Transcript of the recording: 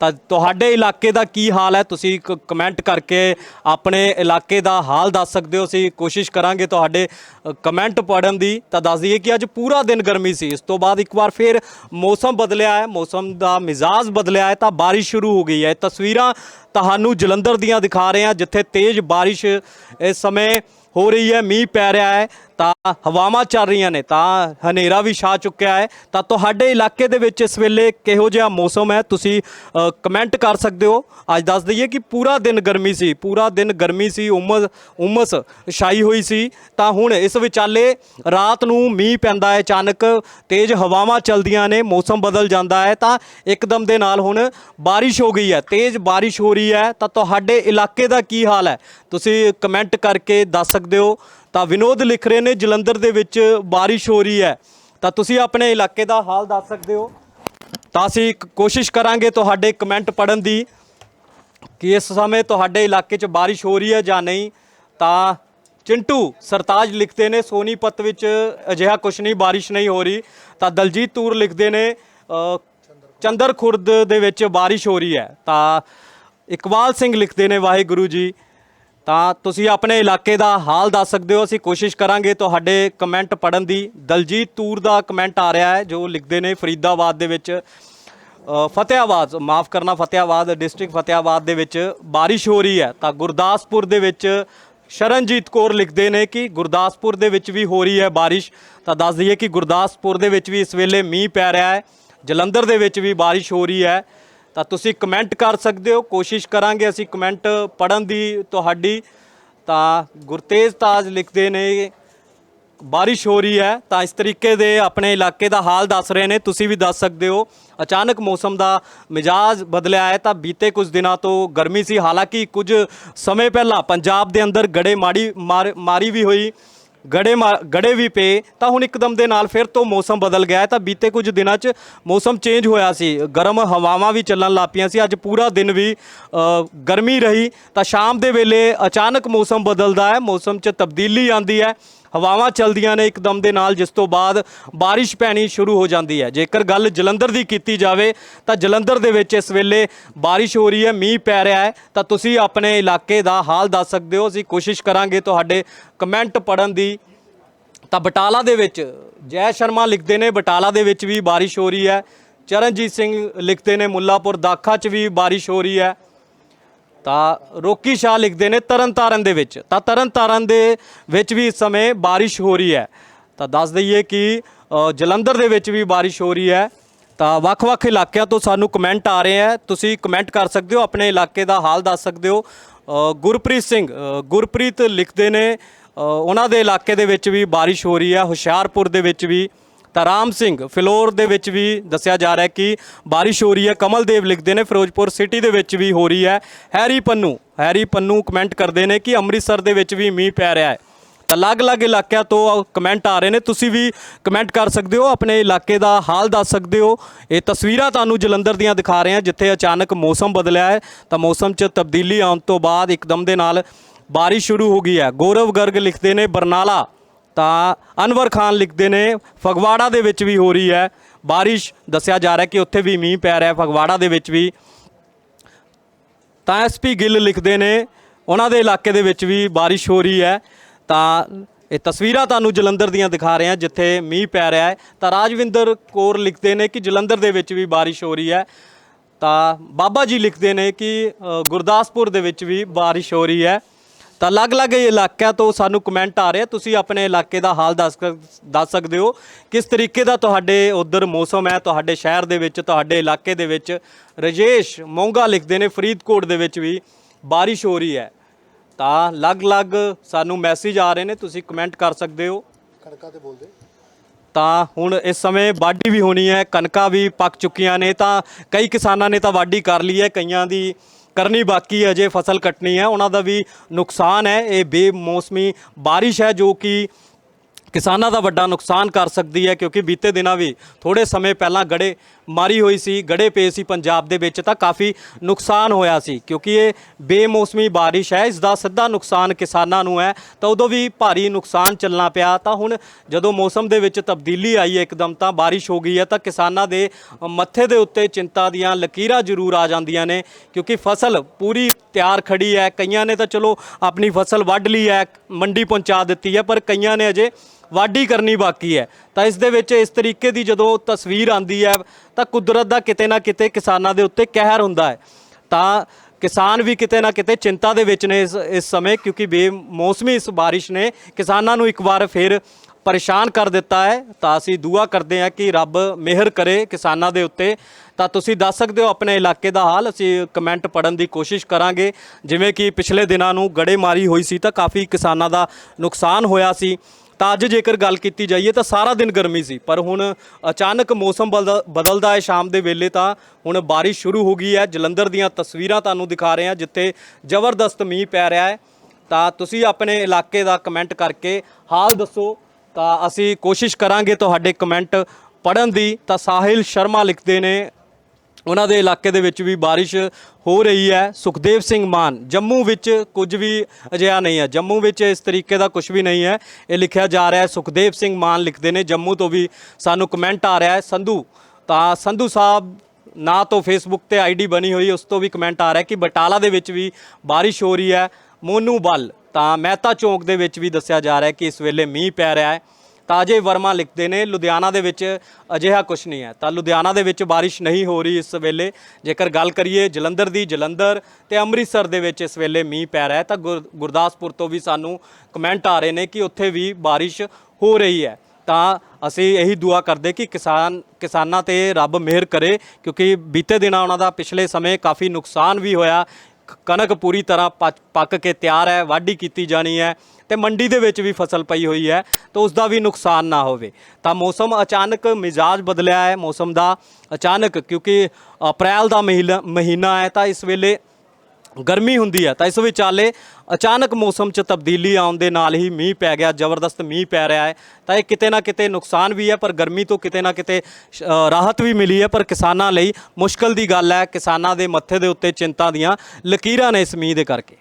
ਤਾਂ ਤੁਹਾਡੇ ਇਲਾਕੇ ਦਾ ਕੀ ਹਾਲ ਹੈ? ਤੁਸੀਂ ਕ- ਕਮੈਂਟ ਕਰਕੇ ਆਪਣੇ ਇਲਾਕੇ ਦਾ ਹਾਲ ਦੱਸ ਸਕਦੇ ਹੋ। ਅਸੀਂ ਕੋਸ਼ਿਸ਼ ਕਰਾਂਗੇ ਤੁਹਾਡੇ ਕਮੈਂਟ ਪੜਨ ਦੀ। ਤਾਂ ਦੱਸ ਦਈਏ ਕਿ ਅੱਜ ਪੂਰਾ ਦਿਨ ਗਰਮੀ ਸੀ। ਇਸ ਤੋਂ ਬਾਅਦ ਇੱਕ ਵਾਰ ਫਿਰ ਮੌਸਮ ਬਦਲਿਆ ਹੈ। ਮੌਸਮ ਦਾ ਮਿਜ਼ਾਜ ਬਦਲਿਆ ਹੈ ਤਾਂ ਬਾਰਿਸ਼ ਸ਼ੁਰੂ ਹੋ ਗਈ ਹੈ। ਤਸਵੀਰਾਂ ਤੁਹਾਨੂੰ ਜਲੰਧਰ ਦੀਆਂ ਦਿਖਾ ਰਹੇ ਹਾਂ, ਜਿੱਥੇ ਤੇਜ਼ ਬਾਰਿਸ਼ ਇਸ ਸਮੇਂ ਹੋ ਰਹੀ ਹੈ, ਮੀਂਹ ਪੈ ਰਿਹਾ ਹੈ, ਤਾਂ ਹਵਾਵਾਂ ਚੱਲ ਰਹੀਆਂ ਨੇ, ਤਾਂ ਹਨੇਰਾ ਵੀ ਛਾ ਚੁੱਕਿਆ ਹੈ। ਤਾਂ ਤੁਹਾਡੇ ਇਲਾਕੇ ਦੇ ਵਿੱਚ ਇਸ ਵੇਲੇ ਕਿਹੋ ਜਿਹਾ ਮੌਸਮ ਹੈ? ਤੁਸੀਂ ਕਮੈਂਟ ਕਰ ਸਕਦੇ ਹੋ। ਅੱਜ ਦੱਸ ਦਈਏ ਕਿ ਪੂਰਾ ਦਿਨ ਗਰਮੀ ਸੀ, ਪੂਰਾ ਦਿਨ ਗਰਮੀ ਸੀ, ਉਮਸ ਉਮਸ ਛਾਈ ਹੋਈ ਸੀ। ਤਾਂ ਹੁਣ ਇਸ ਵਿਚਾਲੇ ਰਾਤ ਨੂੰ ਮੀਂਹ ਪੈਂਦਾ ਹੈ, ਅਚਾਨਕ ਤੇਜ਼ ਹਵਾਵਾਂ ਚੱਲਦੀਆਂ ਨੇ, ਮੌਸਮ ਬਦਲ ਜਾਂਦਾ ਹੈ। ਤਾਂ ਇੱਕਦਮ ਦੇ ਨਾਲ ਹੁਣ ਬਾਰਿਸ਼ ਹੋ ਗਈ ਹੈ, ਤੇਜ਼ ਬਾਰਿਸ਼ ਹੋ ਰਹੀ ਹੈ। ਤਾਂ ਤੁਹਾਡੇ ਇਲਾਕੇ ਦਾ ਕੀ ਹਾਲ ਹੈ? ਤੁਸੀਂ ਕਮੈਂਟ ਕਰਕੇ ਦੱਸ ਸਕਦੇ ਹੋ ਤਾਂ ਵਿਨੋਦ ਲਿਖ ਰਹੇ ਨੇ, ਜਲੰਧਰ ਦੇ ਵਿੱਚ ਬਾਰਿਸ਼ ਹੋ ਰਹੀ ਹੈ। ਤਾਂ ਤੁਸੀਂ ਆਪਣੇ ਇਲਾਕੇ ਦਾ ਹਾਲ ਦੱਸ ਸਕਦੇ ਹੋ। ਤਾਂ ਅਸੀਂ ਕੋਸ਼ਿਸ਼ ਕਰਾਂਗੇ ਤੁਹਾਡੇ ਕਮੈਂਟ ਪੜਨ ਦੀ ਕਿ ਇਸ ਸਮੇਂ ਤੁਹਾਡੇ ਇਲਾਕੇ 'ਚ ਬਾਰਿਸ਼ ਹੋ ਰਹੀ ਹੈ ਜਾਂ ਨਹੀਂ। ਤਾਂ ਚਿੰਟੂ ਸਰਤਾਜ ਲਿਖਦੇ ਨੇ, ਸੋਨੀਪਤ ਵਿੱਚ ਅਜਿਹਾ ਕੁਛ ਨਹੀਂ, ਬਾਰਿਸ਼ ਨਹੀਂ ਹੋ ਰਹੀ। ਤਾਂ ਦਲਜੀਤ ਤੂਰ ਲਿਖਦੇ ਨੇ ਚੰਦਰ ਖੁਰਦ ਦੇ ਵਿੱਚ ਬਾਰਿਸ਼ ਹੋ ਰਹੀ ਹੈ। ਤਾਂ ਇਕਬਾਲ ਸਿੰਘ ਲਿਖਦੇ ਨੇ, ਵਾਹਿਗੁਰੂ ਜੀ। ਤਾਂ ਤੁਸੀਂ ਆਪਣੇ ਇਲਾਕੇ ਦਾ ਹਾਲ ਦੱਸ ਸਕਦੇ ਹੋ। ਅਸੀਂ ਕੋਸ਼ਿਸ਼ ਕਰਾਂਗੇ ਤੁਹਾਡੇ ਕਮੈਂਟ ਪੜਨ ਦੀ। ਦਲਜੀਤ ਤੂਰ ਦਾ ਕਮੈਂਟ ਆ ਰਿਹਾ ਹੈ ਜੋ ਲਿਖਦੇ ਨੇ ਫਰੀਦਾਬਾਦ ਦੇ ਵਿੱਚ। ਅ, ਫਤਿਆਬਾਦ ਮਾਫ ਕਰਨਾ ਫਤਿਆਬਾਦ ਡਿਸਟ੍ਰਿਕਟ ਫਤਿਆਬਾਦ ਦੇ ਵਿੱਚ ਬਾਰਿਸ਼ ਹੋ ਰਹੀ ਹੈ। ਤਾਂ ਗੁਰਦਾਸਪੁਰ ਦੇ ਵਿੱਚ ਸ਼ਰਨਜੀਤ ਕੌਰ ਲਿਖਦੇ ਨੇ ਕਿ ਗੁਰਦਾਸਪੁਰ ਦੇ ਵਿੱਚ ਵੀ ਹੋ ਰਹੀ ਹੈ ਬਾਰਿਸ਼। ਤਾਂ ਦੱਸ ਦਈਏ ਕਿ ਗੁਰਦਾਸਪੁਰ ਦੇ ਵਿੱਚ ਵੀ ਇਸ ਵੇਲੇ ਮੀਂਹ ਪੈ ਰਿਹਾ ਹੈ। ਜਲੰਧਰ ਦੇ ਵਿੱਚ ਵੀ ਬਾਰਿਸ਼ ਹੋ ਰਹੀ ਹੈ। ਤਾਂ ਤੁਸੀਂ ਕਮੈਂਟ ਕਰ ਸਕਦੇ ਹੋ, ਕੋਸ਼ਿਸ਼ ਕਰਾਂਗੇ ਅਸੀਂ ਕਮੈਂਟ ਪੜਨ ਦੀ ਤੁਹਾਡੀ। ਤਾਂ ਗੁਰਤੇਜ ਤਾਜ ਲਿਖਦੇ ਨੇ, ਬਾਰਿਸ਼ ਹੋ ਰਹੀ ਹੈ, ਤਾਂ ਇਸ ਤਰੀਕੇ ਦੇ ਆਪਣੇ ਇਲਾਕੇ ਦਾ ਹਾਲ ਦੱਸ ਰਹੇ ਨੇ, ਤੁਸੀਂ ਵੀ ਦੱਸ ਸਕਦੇ ਹੋ। ਅਚਾਨਕ ਮੌਸਮ ਦਾ ਮਿਜਾਜ ਬਦਲਿਆ ਹੈ, ਤਾਂ ਬੀਤੇ ਕੁਝ ਦਿਨਾਂ ਤੋਂ ਗਰਮੀ ਸੀ। ਹਾਲਾਂਕਿ ਕੁਝ ਸਮੇਂ ਪਹਿਲਾਂ ਪੰਜਾਬ ਦੇ ਅੰਦਰ ਗੜੇ ਮਾੜੀ ਮਾਰ- ਮਾਰੀ ਵੀ ਹੋਈ। ਗੜੇ ਮਾ- ਗੜੇ ਵੀ ਪਏ ਤਾਂ ਹੁਣ ਇੱਕਦਮ ਦੇ ਨਾਲ ਫਿਰ ਤੋਂ ਮੌਸਮ ਬਦਲ ਗਿਆ ਹੈ। ਤਾਂ ਬੀਤੇ ਕੁਝ ਦਿਨਾਂ 'ਚ ਮੌਸਮ ਚੇਂਜ ਹੋਇਆ ਸੀ। ਗਰਮ ਹਵਾਵਾਂ ਵੀ ਚੱਲਣ ਲੱਗ ਪਈਆਂ ਸੀ। ਅੱਜ ਪੂਰਾ ਦਿਨ ਵੀ ਅ, ਗਰਮੀ ਰਹੀ। ਤਾਂ ਸ਼ਾਮ ਦੇ ਵੇਲੇ ਅਚਾਨਕ ਮੌਸਮ ਬਦਲਦਾ ਹੈ। ਮੌਸਮ 'ਚ ਤਬਦੀਲੀ ਆਂਦੀ ਹੈ। ਹਵਾਵਾਂ ਚੱਲਦੀਆਂ ਨੇ ਇੱਕਦਮ ਦੇ ਨਾਲ, ਜਿਸ ਤੋਂ ਬਾਅਦ ਬਾਰਿਸ਼ ਪੈਣੀ ਸ਼ੁਰੂ ਹੋ ਜਾਂਦੀ ਹੈ। ਜੇਕਰ ਗੱਲ ਜਲੰਧਰ ਦੀ ਕੀਤੀ ਜਾਵੇ, ਤਾਂ ਜਲੰਧਰ ਦੇ ਵਿੱਚ ਇਸ ਵੇਲੇ ਬਾਰਿਸ਼ ਹੋ ਰਹੀ ਹੈ, ਮੀਂਹ ਪੈ ਰਿਹਾ ਹੈ। ਤਾਂ ਤੁਸੀਂ ਆਪਣੇ ਇਲਾਕੇ ਦਾ ਹਾਲ ਦੱਸ ਸਕਦੇ ਹੋ। ਅਸੀਂ ਕੋਸ਼ਿਸ਼ ਕਰਾਂਗੇ ਤੁਹਾਡੇ ਕਮੈਂਟ ਪੜਨ ਦੀ। ਤਾਂ ਬਟਾਲਾ ਦੇ ਵਿੱਚ ਜੈ ਸ਼ਰਮਾ ਲਿਖਦੇ ਨੇ, ਬਟਾਲਾ ਦੇ ਵਿੱਚ ਵੀ ਬਾਰਿਸ਼ ਹੋ ਰਹੀ ਹੈ। ਚਰਨਜੀਤ ਸਿੰਘ ਲਿਖਦੇ ਨੇ, ਮੁੱਲਾਪੁਰ ਦਾਖਾ 'ਚ ਵੀ ਬਾਰਿਸ਼ ਹੋ ਰਹੀ ਹੈ। ਤਾਂ ਰੋਕੀ ਸ਼ਾਹ ਲਿਖਦੇ ਨੇ ਤਰਨਤਾਰਨ ਦੇ ਵਿੱਚ। ਤਾਂ ਤਰਨਤਾਰਨ ਦੇ ਵਿੱਚ ਵੀ ਇਸ ਸਮੇਂ ਬਾਰਿਸ਼ ਹੋ ਰਹੀ ਹੈ। ਤਾਂ ਦੱਸ ਦਈਏ ਕਿ ਜਲੰਧਰ ਦੇ ਵਿੱਚ ਵੀ ਬਾਰਿਸ਼ ਹੋ ਰਹੀ ਹੈ। ਤਾਂ ਵੱਖ-ਵੱਖ ਇਲਾਕਿਆਂ ਤੋਂ ਸਾਨੂੰ ਕਮੈਂਟ ਆ ਰਹੇ ਹੈ। ਤੁਸੀਂ ਕਮੈਂਟ ਕਰ ਸਕਦੇ ਹੋ, ਆਪਣੇ ਇਲਾਕੇ ਦਾ ਹਾਲ ਦੱਸ ਸਕਦੇ ਹੋ। ਗੁਰਪ੍ਰੀਤ ਸਿੰਘ ਗੁਰਪ੍ਰੀਤ ਲਿਖਦੇ ਨੇ ਉਹਨਾਂ ਦੇ ਇਲਾਕੇ ਦੇ ਵਿੱਚ ਵੀ ਬਾਰਿਸ਼ ਹੋ ਰਹੀ ਹੈ। ਹੁਸ਼ਿਆਰਪੁਰ ਦੇ ਵਿੱਚ ਵੀ ਤਾਂ ਰਾਮ ਸਿੰਘ ਫਿਲੌਰ ਦੇ ਵਿੱਚ ਵੀ ਦੱਸਿਆ ਜਾ ਰਿਹਾ ਹੈ ਕਿ ਬਾਰਿਸ਼ ਹੋ ਰਹੀ ਹੈ। ਕਮਲਦੇਵ ਲਿਖਦੇ ਨੇ, ਫਿਰੋਜ਼ਪੁਰ ਸਿਟੀ ਦੇ ਵਿੱਚ ਵੀ ਹੋ ਰਹੀ ਹੈ। Harry Pannu Harry Pannu comment ਕਰਦੇ ਨੇ ਕਿ ਅੰਮ੍ਰਿਤਸਰ ਦੇ ਵਿੱਚ ਵੀ ਮੀਂਹ ਪੈ ਰਿਹਾ ਹੈ। ਤਾਂ ਅਲੱਗ-ਅਲੱਗ ਇਲਾਕਿਆਂ ਤੋਂ ਕਮੈਂਟ ਆ ਰਹੇ ਨੇ। ਤੁਸੀਂ ਵੀ ਕਮੈਂਟ ਕਰ ਸਕਦੇ ਹੋ, ਆਪਣੇ ਇਲਾਕੇ ਦਾ ਹਾਲ ਦੱਸ ਸਕਦੇ ਹੋ। ਇਹ ਤਸਵੀਰਾਂ ਤੁਹਾਨੂੰ ਜਲੰਧਰ ਦੀਆਂ ਦਿਖਾ ਰਹੇ ਹਾਂ, ਜਿੱਥੇ ਅਚਾਨਕ ਮੌਸਮ ਬਦਲਿਆ ਹੈ। ਤਾਂ ਮੌਸਮ 'ਚ ਤਬਦੀਲੀ ਆਉਣ ਤੋਂ ਬਾਅਦ ਇੱਕਦਮ ਦੇ ਨਾਲ ਬਾਰਿਸ਼ ਸ਼ੁਰੂ ਹੋ ਗਈ ਹੈ। ਗੌਰਵ ਗਰਗ ਲਿਖਦੇ ਨੇ, ਬਰਨਾਲਾ ਤਾਂ ਅਨਵਰ ਖਾਨ ਲਿਖਦੇ ਨੇ, ਫਗਵਾੜਾ ਦੇ ਵਿੱਚ ਵੀ ਹੋ ਰਹੀ ਹੈ। ਬਾਰਿਸ਼ ਦੱਸਿਆ ਜਾ ਰਿਹਾ ਕਿ ਉੱਥੇ ਵੀ ਮੀਂਹ ਪੈ ਰਿਹਾ ਫਗਵਾੜਾ ਦੇ ਵਿੱਚ ਵੀ। ਤਾਂ ਐਸਪੀ ਗਿੱਲ ਲਿਖਦੇ ਨੇ, ਉਹਨਾਂ ਦੇ ਇਲਾਕੇ ਦੇ ਵਿੱਚ ਵੀ ਬਾਰਿਸ਼ ਹੋ ਰਹੀ ਹੈ। ਤਾਂ ਇਹ ਤਸਵੀਰਾਂ ਤੁਹਾਨੂੰ ਜਲੰਧਰ ਦੀਆਂ ਦਿਖਾ ਰਹੇ ਹਾਂ, ਜਿੱਥੇ ਮੀਂਹ ਪੈ ਰਿਹਾ ਹੈ। ਤਾਂ ਰਾਜਵਿੰਦਰ ਕੌਰ ਲਿਖਦੇ ਨੇ ਕਿ ਜਲੰਧਰ ਦੇ ਵਿੱਚ ਵੀ ਬਾਰਿਸ਼ ਹੋ ਰਹੀ ਹੈ। ਤਾਂ ਬਾਬਾ ਜੀ ਲਿਖਦੇ ਨੇ ਕਿ ਗੁਰਦਾਸਪੁਰ ਦੇ ਵਿੱਚ ਵੀ ਬਾਰਿਸ਼ ਹੋ ਰਹੀ ਹੈ। ਤਾਂ ਅਲੱਗ-ਅਲੱਗ ਇਲਾਕਿਆਂ ਤੋਂ ਸਾਨੂੰ ਕਮੈਂਟ ਆ ਰਹੇ ਆ। ਤੁਸੀਂ ਆਪਣੇ ਇਲਾਕੇ ਦਾ ਹਾਲ ਦੱਸ ਦੱਸ ਸਕਦੇ ਹੋ ਕਿਸ ਤਰੀਕੇ ਦਾ ਤੁਹਾਡੇ ਉਧਰ ਮੌਸਮ ਹੈ ਤੁਹਾਡੇ ਸ਼ਹਿਰ ਦੇ ਵਿੱਚ ਤੁਹਾਡੇ ਇਲਾਕੇ ਦੇ ਵਿੱਚ। ਰਜੇਸ਼ ਮੋਂਗਾ ਲਿਖਦੇ ਨੇ ਫਰੀਦਕੋਟ ਦੇ ਵਿੱਚ ਵੀ ਬਾਰਿਸ਼ ਹੋ ਰਹੀ ਹੈ। ਤਾਂ ਅਲੱਗ-ਅਲੱਗ ਸਾਨੂੰ ਮੈਸੇਜ ਆ ਰਹੇ ਨੇ ਤੁਸੀਂ ਕਮੈਂਟ ਕਰ ਸਕਦੇ ਹੋ। ਕਣਕਾਂ ਤੇ ਬੋਲਦੇ। ਤਾਂ ਹੁਣ ਇਸ ਸਮੇਂ ਵਾਢੀ ਵੀ ਹੋਣੀ ਹੈ ਕਣਕਾਂ ਵੀ ਪੱਕ ਚੁੱਕੀਆਂ ਨੇ। ਤਾਂ ਕਈ ਕਿਸਾਨਾਂ ਨੇ ਤਾਂ ਵਾਢੀ ਕਰ ਲਈ ਹੈ ਕਈਆਂ ਦੀ ਕਰਨੀ ਬਾਕੀ ਹੈ ਅਜੇ ਫਸਲ ਕੱਟਣੀ ਹੈ, ਉਹਨਾਂ ਦਾ ਵੀ ਨੁਕਸਾਨ ਹੈ। ਇਹ ਬੇਮੌਸਮੀ ਬਾਰਿਸ਼ ਹੈ ਜੋ ਕਿ ਕਿਸਾਨਾਂ ਦਾ ਵੱਡਾ ਨੁਕਸਾਨ ਕਰ ਸਕਦੀ ਹੈ, ਕਿਉਂਕਿ ਬੀਤੇ ਦਿਨਾਂ ਵੀ ਥੋੜੇ ਸਮੇਂ ਪਹਿਲਾਂ ਗੜੇ ਮਾਰੀ ਹੋਈ ਸੀ, ਗੜੇ ਪਏ ਸੀ ਪੰਜਾਬ ਦੇ ਵਿੱਚ ਤਾਂ ਕਾਫੀ ਨੁਕਸਾਨ ਹੋਇਆ ਸੀ, ਕਿਉਂਕਿ ਇਹ ਬੇਮੌਸਮੀ ਬਾਰਿਸ਼ ਹੈ, ਇਸ ਦਾ ਸਿੱਧਾ ਨੁਕਸਾਨ ਕਿਸਾਨਾਂ ਨੂੰ ਹੈ, ਤਾਂ ਉਦੋਂ ਵੀ ਭਾਰੀ ਨੁਕਸਾਨ ਚੱਲਣਾ ਪਿਆ, ਤਾਂ ਹੁਣ ਜਦੋਂ ਮੌਸਮ ਦੇ ਵਿੱਚ ਤਬਦੀਲੀ ਆਈ ਹੈ ਇੱਕਦਮ ਤਾਂ ਬਾਰਿਸ਼ ਹੋ ਗਈ ਹੈ, ਤਾਂ ਕਿਸਾਨਾਂ ਦੇ ਮੱਥੇ ਦੇ ਉੱਤੇ ਚਿੰਤਾ ਦੀਆਂ ਲਕੀਰਾਂ ਜ਼ਰੂਰ ਆ ਜਾਂਦੀਆਂ ਨੇ, ਕਿਉਂਕਿ ਫਸਲ ਪੂਰੀ ਤਿਆਰ ਖੜੀ ਹੈ, ਕਈਆਂ ਨੇ ਤਾਂ ਚਲੋ ਆਪਣੀ ਫਸਲ ਵੱਢ ਲਈ ਹੈ, ਮੰਡੀ ਪਹੁੰਚਾ ਦਿੱਤੀ ਹੈ, ਪਰ ਕਈਆਂ ਨੇ ਅਜੇ ਵਾਢੀ ਕਰਨੀ ਬਾਕੀ ਹੈ। ਤਾਂ ਇਸ ਦੇ ਵਿੱਚ ਇਸ ਤਰੀਕੇ ਦੀ ਜਦੋਂ ਤਸਵੀਰ ਆਂਦੀ ਹੈ, ਤਾਂ ਕੁਦਰਤ ਦਾ ਕਿਤੇ ਨਾ ਕਿਤੇ ਕਿਸਾਨਾਂ ਦੇ ਉੱਤੇ ਕਹਿਰ ਹੁੰਦਾ ਹੈ। ਤਾਂ ਕਿਸਾਨ ਵੀ ਕਿਤੇ ਨਾ ਕਿਤੇ ਚਿੰਤਾ ਦੇ ਵਿੱਚ ਨੇ ਇਸ ਇਸ ਸਮੇਂ, ਕਿਉਂਕਿ ਬੇਮੌਸਮੀ ਇਸ ਬਾਰਿਸ਼ ਨੇ ਕਿਸਾਨਾਂ ਨੂੰ ਇੱਕ ਵਾਰ ਫਿਰ ਪਰੇਸ਼ਾਨ ਕਰ ਦਿੱਤਾ ਹੈ। ਤਾਂ ਅਸੀਂ ਦੁਆ ਕਰਦੇ ਹਾਂ ਕਿ ਰੱਬ ਮਿਹਰ ਕਰੇ ਕਿਸਾਨਾਂ ਦੇ ਉੱਤੇ। ਤਾਂ ਤੁਸੀਂ ਦੱਸ ਸਕਦੇ ਹੋ ਆਪਣੇ ਇਲਾਕੇ ਦਾ ਹਾਲ। ਅਸੀਂ ਕਮੈਂਟ ਪੜਨ ਦੀ ਕੋਸ਼ਿਸ਼ ਕਰਾਂਗੇ। ਜਿਵੇਂ ਕਿ ਪਿਛਲੇ ਦਿਨਾਂ ਨੂੰ ਗੜੇਮਾਰੀ ਹੋਈ ਸੀ ਤਾਂ ਕਾਫੀ ਕਿਸਾਨਾਂ ਦਾ ਨੁਕਸਾਨ ਹੋਇਆ ਸੀ। ਤਾਂ ਅੱਜ ਜੇਕਰ ਗੱਲ ਕੀਤੀ ਜਾਈਏ ਤਾਂ ਸਾਰਾ ਦਿਨ ਗਰਮੀ ਸੀ, ਪਰ ਹੁਣ ਅਚਾਨਕ ਮੌਸਮ ਬਦਲ- ਬਦਲਦਾ ਹੈ ਸ਼ਾਮ ਦੇ ਵੇਲੇ ਤਾਂ ਹੁਣ ਬਾਰਿਸ਼ ਸ਼ੁਰੂ ਹੋ ਗਈ ਹੈ। ਜਲੰਧਰ ਦੀਆਂ ਤਸਵੀਰਾਂ ਤੁਹਾਨੂੰ ਦਿਖਾ ਰਹੇ ਹਾਂ, ਜਿੱਥੇ ਜ਼ਬਰਦਸਤ ਮੀਂਹ ਪੈ ਰਿਹਾ ਹੈ। ਤਾਂ ਤੁਸੀਂ ਆਪਣੇ ਇਲਾਕੇ ਦਾ ਕਮੈਂਟ ਕਰਕੇ ਹਾਲ ਦੱਸੋ। ਤਾਂ ਅਸੀਂ ਕੋਸ਼ਿਸ਼ ਕਰਾਂਗੇ ਤੁਹਾਡੇ ਕਮੈਂਟ ਪੜਨ ਦੀ। ਤਾਂ ਸਾਹਿਲ ਸ਼ਰਮਾ ਲਿਖਦੇ ਨੇ ਉਹਨਾਂ ਦੇ ਇਲਾਕੇ ਦੇ ਵਿੱਚ ਵੀ ਬਾਰਿਸ਼ ਹੋ ਰਹੀ ਹੈ। ਸੁਖਦੇਵ ਸਿੰਘ ਮਾਨ, ਜੰਮੂ ਵਿੱਚ ਕੁਝ ਵੀ ਅਜਿਹਾ ਨਹੀਂ ਹੈ। ਜੰਮੂ ਵਿੱਚ ਇਸ ਤਰੀਕੇ ਦਾ ਕੁਝ ਵੀ ਨਹੀਂ ਹੈ। ਇਹ ਲਿਖਿਆ ਜਾ ਰਿਹਾ ਹੈ। ਸੁਖਦੇਵ ਸਿੰਘ ਮਾਨ ਲਿਖਦੇ ਨੇ, ਜੰਮੂ ਤੋਂ ਵੀ ਸਾਨੂੰ ਕਮੈਂਟ ਆ ਰਿਹਾ ਹੈ। ਸੰਧੂ, ਤਾਂ ਸੰਧੂ ਸਾਹਿਬ ਨਾ ਤੋਂ ਫੇਸਬੁੱਕ ਤੇ ਆਈਡੀ ਬਣੀ ਹੋਈ, ਉਸ ਤੋਂ ਵੀ ਕਮੈਂਟ ਆ ਰਿਹਾ ਕਿ ਬਟਾਲਾ ਦੇ ਵਿੱਚ ਵੀ ਬਾਰਿਸ਼ ਹੋ ਰਹੀ ਹੈ। ਮੋਨੂ ਬਲ ਤਾਂ ਮਹਿਤਾ ਚੌਂਕ ਦੇ ਵਿੱਚ ਵੀ ਦੱਸਿਆ ਜਾ ਰਿਹਾ ਕਿ ਇਸ ਵੇਲੇ ਮੀਂਹ ਪੈ ਰਿਹਾ ਹੈ। ਤਾਜ਼ੇ ਵਰਮਾ ਲਿਖਦੇ ਨੇ, ਲੁਧਿਆਣਾ ਦੇ ਵਿੱਚ ਅਜਿਹਾ ਕੁਝ ਨਹੀਂ ਹੈ। ਤਾਂ ਲੁਧਿਆਣਾ ਦੇ ਵਿੱਚ ਬਾਰਿਸ਼ ਨਹੀਂ ਹੋ ਰਹੀ ਇਸ ਵੇਲੇ। ਜੇਕਰ ਗੱਲ ਕਰੀਏ ਜਲੰਧਰ ਦੀ, ਜਲੰਧਰ ਤੇ ਅੰਮ੍ਰਿਤਸਰ ਦੇ ਵਿੱਚ ਇਸ ਵੇਲੇ ਮੀਂਹ ਪੈ ਰਿਹਾ ਹੈ। ਤਾਂ ਗੁਰ- ਗੁਰਦਾਸਪੁਰ ਤੋਂ ਵੀ ਸਾਨੂੰ ਕਮੈਂਟ ਆ ਰਹੇ ਨੇ ਕਿ ਉੱਥੇ ਵੀ ਬਾਰਿਸ਼ ਹੋ ਰਹੀ ਹੈ। ਤਾਂ ਅਸੀਂ ਇਹੀ ਦੁਆ ਕਰਦੇ ਕਿ ਕਿਸਾਨ, ਕਿਸਾਨਾਂ ਤੇ ਰੱਬ ਮਿਹਰ ਕਰੇ, ਕਿਉਂਕਿ ਬੀਤੇ ਦਿਨਾਂ ਉਹਨਾਂ ਦਾ ਪਿਛਲੇ ਸਮੇਂ ਕਾਫੀ ਨੁਕਸਾਨ ਵੀ ਹੋਇਆ। ਕਣਕ ਪੂਰੀ ਤਰ੍ਹਾਂ ਪੱਕ- ਪੱਕ ਕੇ ਤਿਆਰ ਹੈ, ਵਾਢੀ ਕੀਤੀ ਜਾਣੀ ਹੈ ਤੇ ਮੰਡੀ ਦੇ ਵਿੱਚ ਵੀ ਫਸਲ ਪਈ ਹੋਈ ਹੈ, ਤਾਂ ਉਸ ਦਾ ਵੀ ਨੁਕਸਾਨ ਨਾ ਹੋਵੇ। ਤਾਂ ਮੌਸਮ ਅਚਾਨਕ ਮਿਜਾਜ ਬਦਲਿਆ ਹੈ, ਮੌਸਮ ਦਾ ਅਚਾਨਕ ਕਿਉਂਕਿ ਅਪ੍ਰੈਲ ਦਾ ਮਹੀਨਾ ਮਹੀਨਾ ਹੈ, ਤਾਂ ਇਸ ਵੇਲੇ ਗਰਮੀ ਹੁੰਦੀ ਹੈ ਤਾਂ ਇਸ ਵਿਚਾਲੇ ਅਚਾਨਕ ਮੌਸਮ 'ਚ ਤਬਦੀਲੀ ਆਉਣ ਦੇ ਨਾਲ ਹੀ ਮੀਂਹ ਪੈ ਗਿਆ, ਜ਼ਬਰਦਸਤ ਮੀਂਹ ਪੈ ਰਿਹਾ ਹੈ। ਤਾਂ ਇਹ ਕਿਤੇ ਨਾ ਕਿਤੇ ਨੁਕਸਾਨ ਵੀ ਹੈ, ਪਰ ਗਰਮੀ ਤੋਂ ਕਿਤੇ ਨਾ ਕਿਤੇ ਸ਼- ਰਾਹਤ ਵੀ ਮਿਲੀ ਹੈ। ਪਰ ਕਿਸਾਨਾਂ ਲਈ ਮੁਸ਼ਕਲ ਦੀ ਗੱਲ ਹੈ, ਕਿਸਾਨਾਂ ਦੇ ਮੱਥੇ ਦੇ ਉੱਤੇ ਚਿੰਤਾ ਦੀਆਂ ਲਕੀਰਾਂ ਨੇ ਇਸ ਮੀਂਹ ਦੇ ਕਰਕੇ।